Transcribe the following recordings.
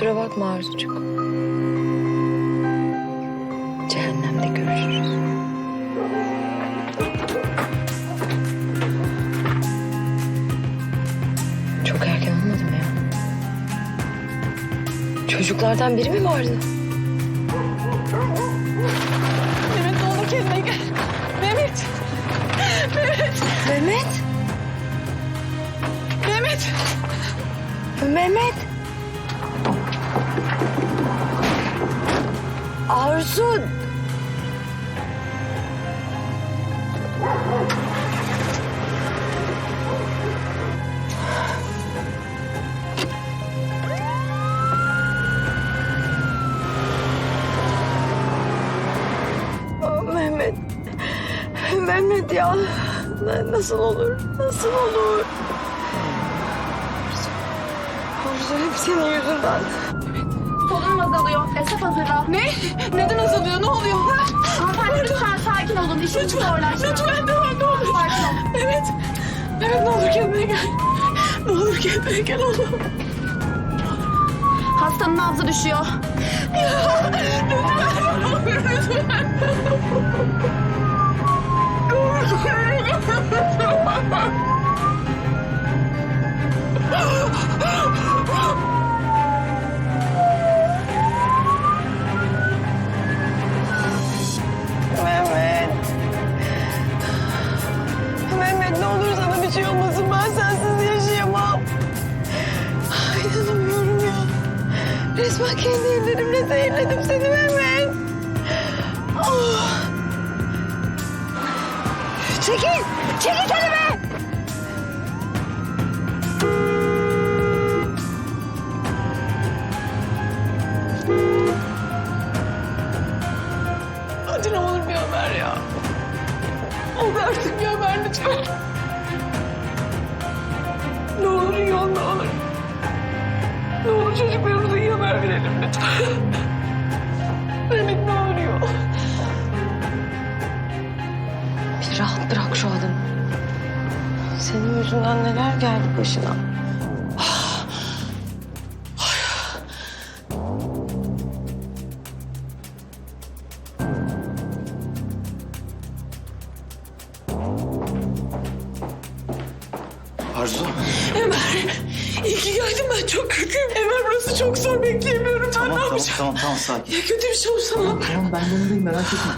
Kusura bakma Arzucuk. Cehennemde görüşürüz. Çok erken olmadı mı ya? Çocuklardan biri mi vardı? Mehmet ne olur kendine gel. Mehmet. Mehmet. Mehmet. Mehmet. Mehmet. Arzu. Oh, Mehmet. Mehmet ya. Na- Nasıl olur? Nasıl olur? Arzu hep senin yüzünden. Azalıyor. Esef hazırla. Ne? Neden azalıyor? Ne oluyor? Hanımefendi lütfen sakin olun. İşinizi zorlaştırın. Lütfen devam ne olur. Sakin ol. Evet. Evet ne olur kendine gel. Ne olur kendine gel oğlum. Hastanın nabzı düşüyor. Mehmet. Resmen kendi ellerimle zehirledim seni Mehmet. Ah. Çekil. Çekil kendime. Hadi ne olur bir haber ya. Oldu artık bir haber lütfen. Ne olur iyi ne olur. Ne olur çocuklarımıza iyi haber verelim lütfen. Mehmet ne olur iyi ol. Bir rahat bırak şu adamı. Senin yüzünden neler geldi başına. Arzu. Ömer, iyi ki geldin ben çok kötüyüm. Ömer burası çok zor bekleyemiyorum. Ben Tamam ne tamam tamam tamam sakin. Ya kötü bir şey olursa ne yapayım? Tamam ben yanındayım merak etme.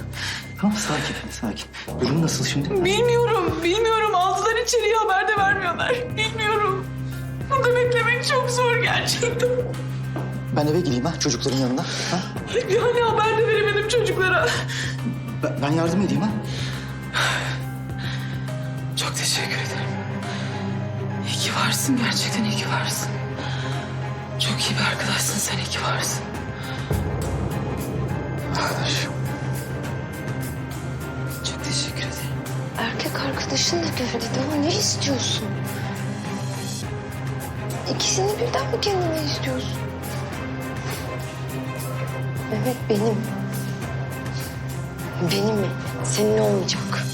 Tamam sakin sakin. Durum nasıl şimdi? Bilmiyorum, bilmiyorum. Aldılar içeriye haber de vermiyorlar. Bilmiyorum. Burada beklemek çok zor gerçekten. Ben eve gideyim ha çocukların yanına. Ha? Yani haber de veremedim çocuklara. Ben, ben yardım edeyim ha. Çok teşekkür ederim. İyi ki varsın gerçekten iyi ki varsın. Çok iyi bir arkadaşsın sen iyi varsın. Arkadaşım. Çok teşekkür ederim. Erkek arkadaşın da geldi. Daha ne istiyorsun? İkisini birden mi kendine istiyorsun? Mehmet benim. Benim. Senin olmayacak.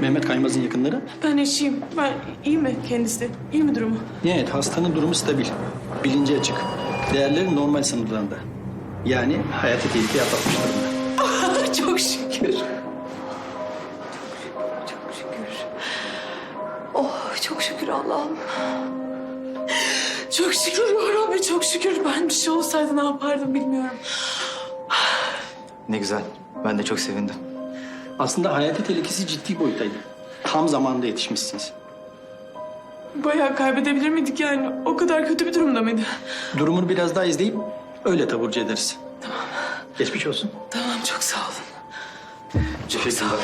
Mehmet Kaymaz'ın yakınları. Ben eşiyim. Ben iyi mi kendisi? İyi mi durumu? Evet, hastanın durumu stabil. Bilinci açık. Değerleri normal sınırlarında. Yani hayati tehlike atlatmış durumda. çok şükür. Çok şükür. Oh çok şükür Allah'ım. Çok şükür ya Rabbi çok şükür. Ben bir şey olsaydı ne yapardım bilmiyorum. Ne güzel. Ben de çok sevindim. Aslında hayati tehlikesi ciddi boyuttaydı. Tam zamanında yetişmişsiniz. Bayağı kaybedebilir miydik yani? O kadar kötü bir durumda mıydı? Durumunu biraz daha izleyip öyle taburcu ederiz. Tamam. Geçmiş olsun. Tamam çok sağ olun. Çok sağ ol.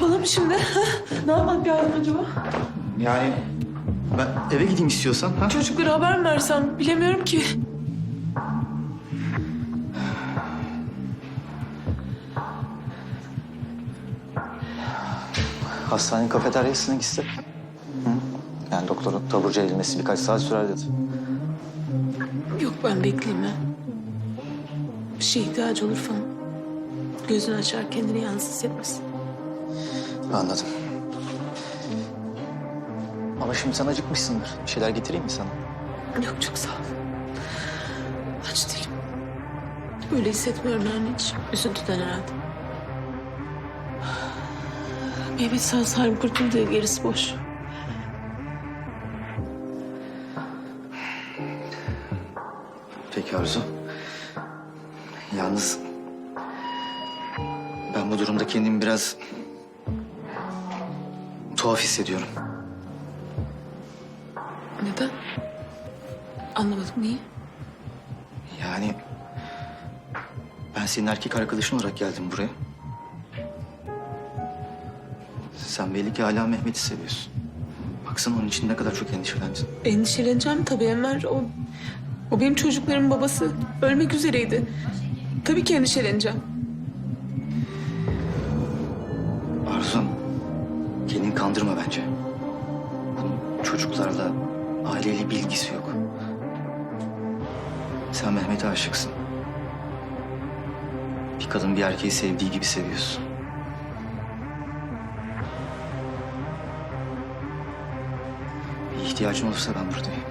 Yapalım şimdi? ha? ne yapmak lazım acaba? Yani ben eve gideyim istiyorsan. Ha? Çocuklara haber mi versem? Bilemiyorum ki. Hastanenin kafeteryasına gitsin. Hı? Yani doktorun taburcu edilmesi birkaç saat sürer dedi. Yok ben bekleyeyim ha. Bir şeye ihtiyacı olur falan. Gözünü açar kendini yalnız hissetmesin. Anladım. Ama şimdi sen acıkmışsındır. Bir şeyler getireyim mi sana? Yok çok sağ ol. Aç değilim. Öyle hissetmiyorum yani hiç. Üzüntüden herhalde. Mehmet sağ salim kurtuldu gerisi boş. Peki Arzu. Yalnız ben bu durumda kendimi biraz tuhaf hissediyorum. Neden? Anlamadım niye? Yani ben senin erkek arkadaşın olarak geldim buraya. Sen belli ki hala Mehmet'i seviyorsun. Baksana onun için ne kadar çok endişelendin. Endişeleneceğim tabii Enver. O, o benim çocuklarımın babası. Ölmek üzereydi. Tabii ki endişeleneceğim. Kendini kandırma bence. Bunun çocuklarla, aileyle bir ilgisi yok. Sen Mehmet'e aşıksın. Bir kadın bir erkeği sevdiği gibi seviyorsun. Bir ihtiyacın olursa ben buradayım.